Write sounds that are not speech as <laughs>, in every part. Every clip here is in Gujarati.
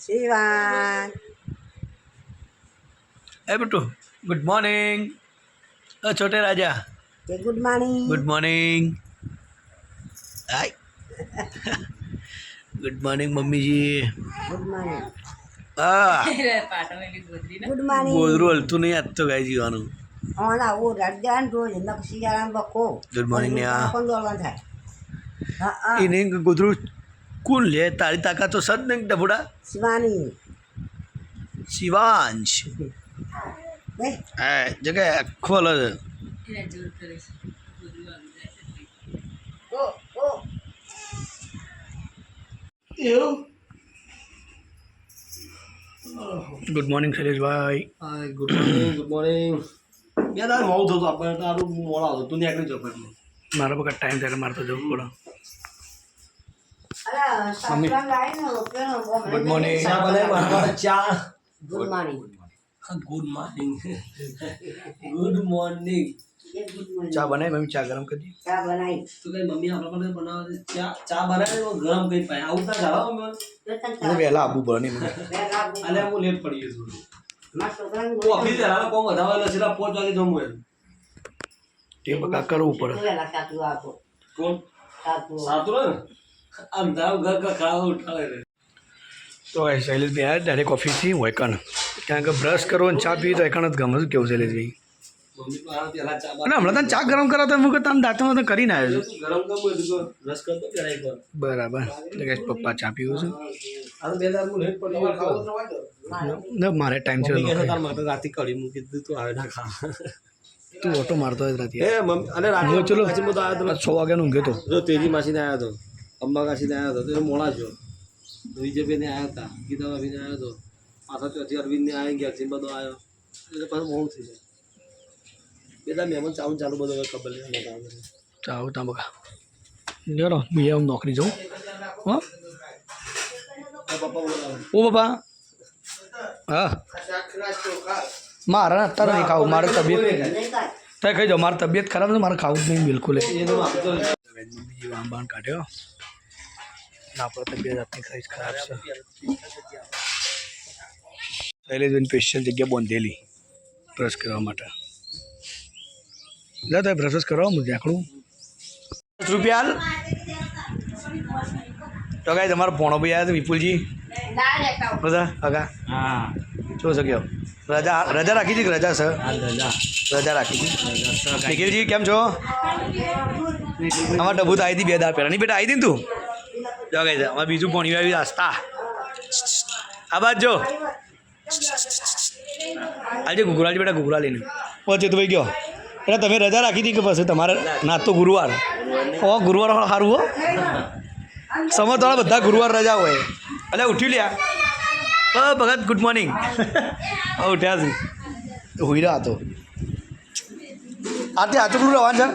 શિવાન એ બટુ ગુડ મોર્નિંગ અ છોટે રાજા. કે good morning good morning hi good morning મમ્મીજી. ગુડ મોર્નિંગ હા. ગુડ મોર્નિંગ ગોદરું હલતું નહીં આજ તો ગાઈ જીવાનું ઓન આવું રડ્યા ને રોજ શિયાળામાં બકો morning, નેહા. આંદોલન થાય. હા હા. એને ગોદરું કોણ લે તારી તાકાત તો સદ નહીં ડબુડા શિવાની શિવાંશ હા અલગ ઓ ઓ ગુડ મોર્નિંગ શૈલેષભાઈ ગુડ મોર્નિંગ ગુડ મોર્નિંગ બે તારે મોડું થતું આપણે તારું મોડા હતું તું નીકળી જાવ મારા વખત ટાઈમ થાય એટલે મારે તો જવું પડે અલા. ચા ચા good morning good morning good morning good morning ચા બનાવી મમ્મી ચા ગરમ કરી ચા બનાવી તો કઈ મમ્મી આપણા માટે બનાવે છે ચા ચા બનાવે તો ગરમ કરી પાય આવું ના ચાલો મમ્મી હું વેલા આબુ નહીં મને વહેલા હું લેટ પડી ગયો છું મારા છોકરાને ઓફિસ જરા કોમ વધારે છે સીધા પાંચ વાગે જમું એમ તે બકા કરવું પડે વેલા સાતું આપો કોણ સાતું સાતું ને આમ ધાવ ઘર કા ખાવા ઉઠાવે તો ભાઈ શૈલેષભાઈ આ ડાયરેક્ટ ઓફિસથી હું કણ કારણ કે બ્રશ કરો અને ચા પીવી તો એકાણ જ ગમે. શું કેવું શૈલેષભાઈ તો અને હમણાં તને ચા ગરમ કરાવતા હું કે તમે દાંતમાં તો કરીને આવ્યો છું. ગરમ તો રસ કરતો બરાબર. એટલે પપ્પા ચા પીવું છું. તો ના મારે ટાઈમ છે રાતે કઢી મૂકી દીધું તું આવે ના ખા. તું ઓટો મારતો હોય રાતે. એ મમ્મી અને રાતે ચલો પછી હું તો આવ્યો છ વાગ્યાનો ઊંઘ્યો તો. તો તેજી માસીને આવ્યો હતો અંબા કાશીને આવ્યો હતો તો મોડા છો વિજયભાઈને આવ્યા હતા ગીતા ભાભીને આવ્યો હતો પાછા ચોથી અરવિંદને આવી ગયા છે બધો આવ્યો એટલે પાછું મોડું થઈ જાય. બધા મહેમાન ચાવું ચાલુ બધું હવે ખબર નહીં મને કામ ચા આવું ત્યાં હું નોકરી જાઉં. હા? ઓ બાપા. હા. મારે અત્યારે નહીં ખાવું મારે તબિયત ત્યાં કહી દો મારી તબિયત ખરાબ છે મારે ખાવું જ નહીં બિલકુલ. એનું આપતો બીજી આમ બાણ કાઢ્યો. આપણે તબિયત આપણી ખરી ખરાબ છે. શૈલેષભાઈ સ્પેશિયલ જગ્યા બાંધેલી બ્રશ કરવા માટે. લે તો બ્રશ કરાવો હું ઝાંખડું દસ રૂપિયા હાલ. તો કાંઈ તમારો પોણો ભાઈ આવ્યા વિપુલજી. બધા હા. શું શક્યો રજા રજા રાખી હતી કે રજા સર રજા. રજા રાખી હતી નિખિલજી કેમ છો? અમારે ડબ્બુ તો આવી હતી બે દાર પહેલાં. નહીં બેટા આવી હતી ને તું? જો બીજું પોણી આવી આસ્તા આ બાદ જો. આજે ઘુઘરાજી બેટા ઘુઘરા લઈને. પહોંચે તો ભાઈ ગયો. એટલે તમે રજા રાખી હતી કે પછી તમારે ના તો ગુરુવાર? ઓ ગુરુવાર સારું હો. સમજવાળા બધા ગુરુવાર રજા હોય. એટલે ઉઠી લ્યા. ઓ ભગત ગુડ મોર્નિંગ હા ઉઠ્યા છે. હોઈ રહ્યા હતો આથી આચુકડું રવાનું છે?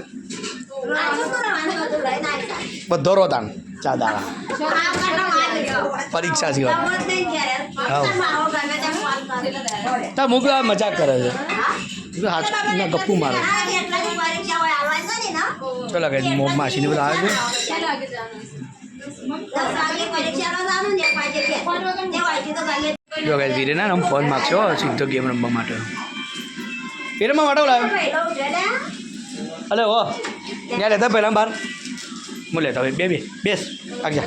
બધો રો તાણ ચા દાડા પરીક્ષા સિવાય તા મૂક આ મજાક કરે છે. ના ગપ્પુ મારે. ચલો કઈ માસીને બધા આવે છે. જો કઈ ધીરે ના આમ ફોન માગશો સીધો ગેમ રમવા માટે. એ રમવા માટે બોલાવ્યો અલે ઓ. ત્યાં રહેતા પહેલાં બાર હું લેતા હોય બે બે બેસ આગળ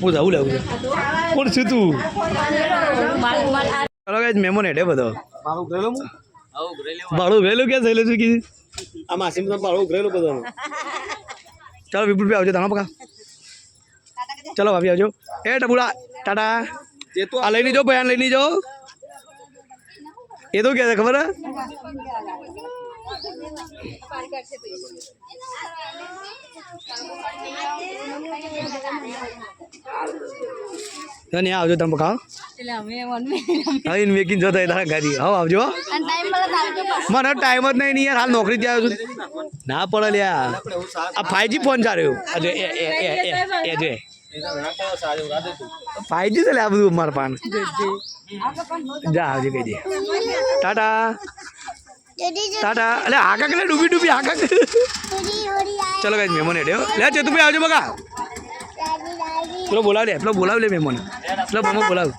હું જાઉં લેવું છે કોણ છે તું? ચલો કઈ મેમો નેટે બધો. મારું ભાડું ગયેલું ક્યાં થયેલું છે કીધું આ માસી તમે મારું ઉઘરેલું બધાનું ચાલો વિપુલ ભાઈ આવજો તાણા પકા. ચલો ભાભી આવજો. એ ટબુડા ટાટા. આ લઈને જો ભાઈ આ લઈને જો એ તો કે છે ખબર હે? ને આવજો તમે ઇન મેકિંગ જતા તારા ગાડી હા આવજો. હો. મને ટાઈમ જ નહીં ને યાર હાલ નોકરી ત્યાં છું. ના પડે લ્યા આ ફાઈવજી ફોન ચાલ્યો. આ જો એ એ એ એ એ જો ફાઈવજી ચાલે આ બધું મારા પાન. જા આવજે કહી દે. ટાટા. ટાટા. એટલે આગળ કે ડૂબી ડૂબી આગા ચલો કઈ મહેમાન હેડે લે ચેતુભાઈ આવજો બકા. પેલો બોલાવ લે પેલો બોલાવ લે મહેમાન પેલો મમ્મી બોલાવ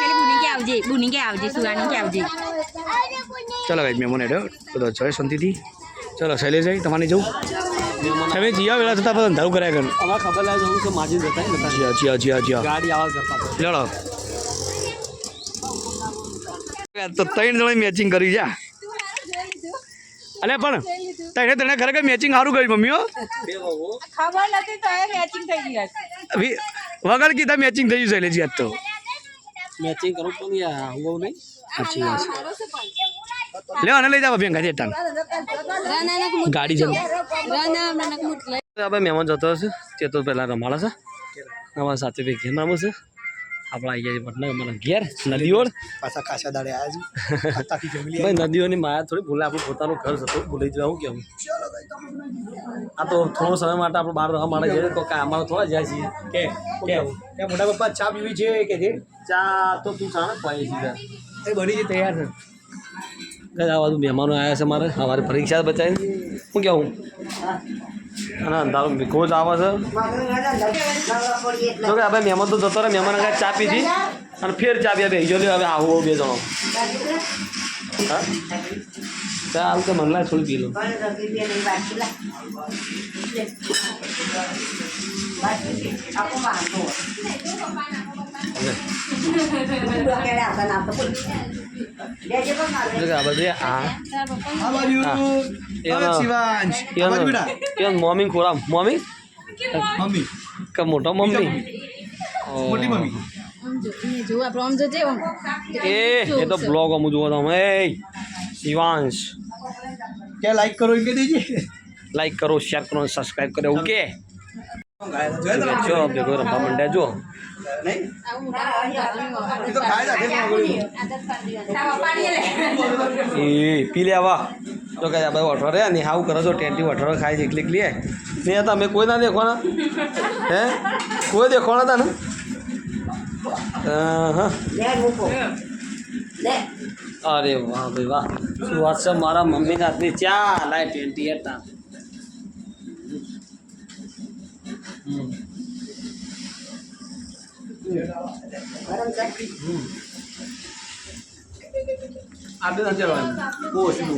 પેલી બુની કે આવજે બુની કે આવજે સુરાની કે આવજે. ચલો ગાઈઝ મહેમાન હેડે તો જય શાંતિથી. ચલો શૈલેષભાઈ તમારે જવું? તમે જીયા વેળા થતા પણ અંધારું કર્યા કર અમારે ખબર લાગે જવું તો માજી જતા નતા જીયા જીયા જીયા જીયા. ગાડી આવા જતા લડો. તો ત્રણ જણા મેચિંગ કરી જા. અલે પણ તને તને ખરેખર મેચિંગ સારું ગયું મમ્મીઓ ખબર નથી તો એ મેચિંગ થઈ ગઈ હશે વી- વગર કીધા મેચિંગ થઈ ગયું શૈલેષજી આજ તો મેચિંગ કરું પણ યાર હું નહીં સાચી વાત લે આને લઈ જાવ ગાડી જેટાન ગાડી છે આપણે મહેમાન જતો હશે તે તો પહેલાં રમાડા છે અમારા સાથે ઘેર નામું છે આપણે ગયા પટના અમારા ઘેર નદીઓ પાછા કાશા દાડે આવ્યા છે <laughs> ભાઈ નદીઓની માયા થોડી ભૂલે આપણું પોતાનું ઘર હતું. ભૂલી જવા હું કેવું આ તો થોડો સમય માટે આપણે બહાર રહેવા માટે જઈએ. તો કાંઈ અમારે થોડા જાય છીએ. કે કે કે મોટા પપ્પા ચા પીવી છે કે જે ચા તો તું ચાણે પાઈ છે એ બની છે તૈયાર છે. કદાચ આ બધું મહેમાનો આવ્યા છે મારે અમારે પરીક્ષા બચાવી હું કેવું? અને અંધારું મીઠો જ આવે છે. જો કે આપણે મહેમાન તો જતો રહે મહેમાન કાંઈ ચા પીધી અને ફેર ચા પીએ બે જો હવે આવું બે જણો. હા? ચા આવું કે મને થોડી પી લો. આ બધું આ. How are you? એનો શિવાંશ એનો એનો મોમી ખોરામ. Mommy mummy. કે મોટો મમ્મી? મોટી મમ્મી. એ એ તો બ્લોગ અમુક જોવો તમે. શિવાંશ. કે લાઈક કરો એ કે દેજે. લાઈક કરો શેર કરો ઓકે? જો ભેગો રમવા માંડ્યા જો. એ પી આવા. તો કે ભાઈ બધા વઠો રે ને હાવું કરો છો, ટેન્ટી વઠો ખાય છે, એકલી એકલી ને તમે કોઈ ના દેખવાના. હે? કોઈ દેખવાના હતા ને? અરે વાહ ભાઈ વાહ. શું વાત છે? મારા મમ્મીના હાથની ચા લાય ટેન્ટી હતા ઓછું બહુ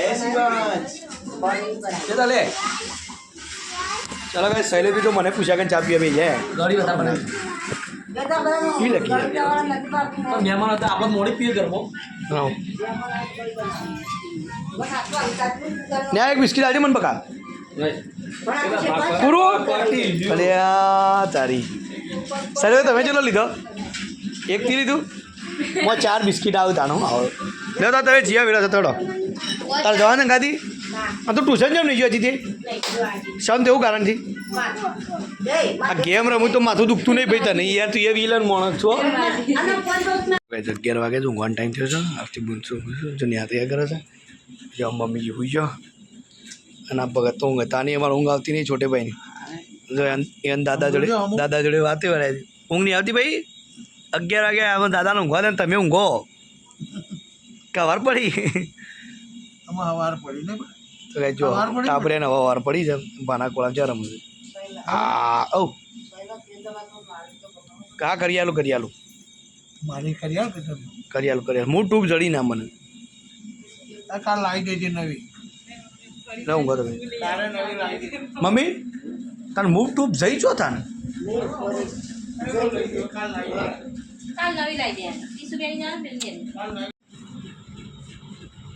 એ શિવાંશ. ચલો લે. ચલો ભાઈ શૈલેષ તો મને પૂછ્યા કે ચા પીવા ભાઈ છે ગાડી બધા બનાવી. ઈ લખી પણ મહેમાન હતા આપણે મોડી પીએ કરવો ને આ એક બિસ્કિટ આજે મને બકા પૂરું અલે તારી. સર તમે ચેલો લીધો? એક થી લીધું? હું ચાર બિસ્કિટ આવ્યું તાનો આવો. લે તો તમે જીયા વેલા થોડો તારે જવાને ગાદી? આ તો ટ્યુશન જેમ નહીં ગયો હજી તે શાંત એવું કારણથી આ ગેમ રમું તો માથું દુખતું નહીં ભાઈ તને. યાર તું એ વિલન માણસ છો. અગિયાર વાગે જ ઊંઘવાનો ટાઈમ થયો છે. આજથી બુનશું જો ન્યા તૈયાર કરે છે. જો મમ્મીજી હુઈ ગયો અને આ ભગત તો ઊંઘ હતા નહીં અમારે ઊંઘ આવતી નહીં છોટે ભાઈની. જો એન એન દાદા જોડે દાદા જોડે વાતે વળાય ઊંઘ નહીં આવતી ભાઈ? અગિયાર વાગે આમાં દાદાને ઊંઘવા દે ને તમે ઊંઘો. કવાર પડી? તો કઈ જો ટાપરે ને વાર પડી છે. ભાના કોળા ચાર રમું હા ઓ કા કરિયાલું કરિયાલું મારી કરી કે તમે? કરિયાલું કરિયાલું હું ટ્યુબ જડી ના મને. કાલ લાવી દેજે નવી. ના ઊંઘો તમે મમ્મી? તને મૂવ ટૂપ જઈ છો તાને?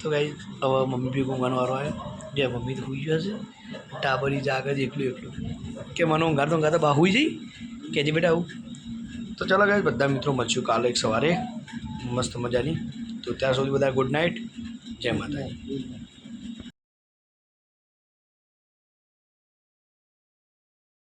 તો કઈ હવે મમ્મી બી ઊંઘવાનો વારો આવ્યો. જે મમ્મી તો હોઈ ગયો છે. ટાબરી જાગે છે એકલું એકલું. કે મને ઊંઘાતો ઊંઘાતો બા હુઈ જઈ? કે જે બેટા આવું. તો ચાલો ગાઈ બધા મિત્રો મળશું કાલે એક સવારે. મસ્ત મજાની. તો ત્યાં સુધી બધા ગુડ નાઇટ જય માતાજી.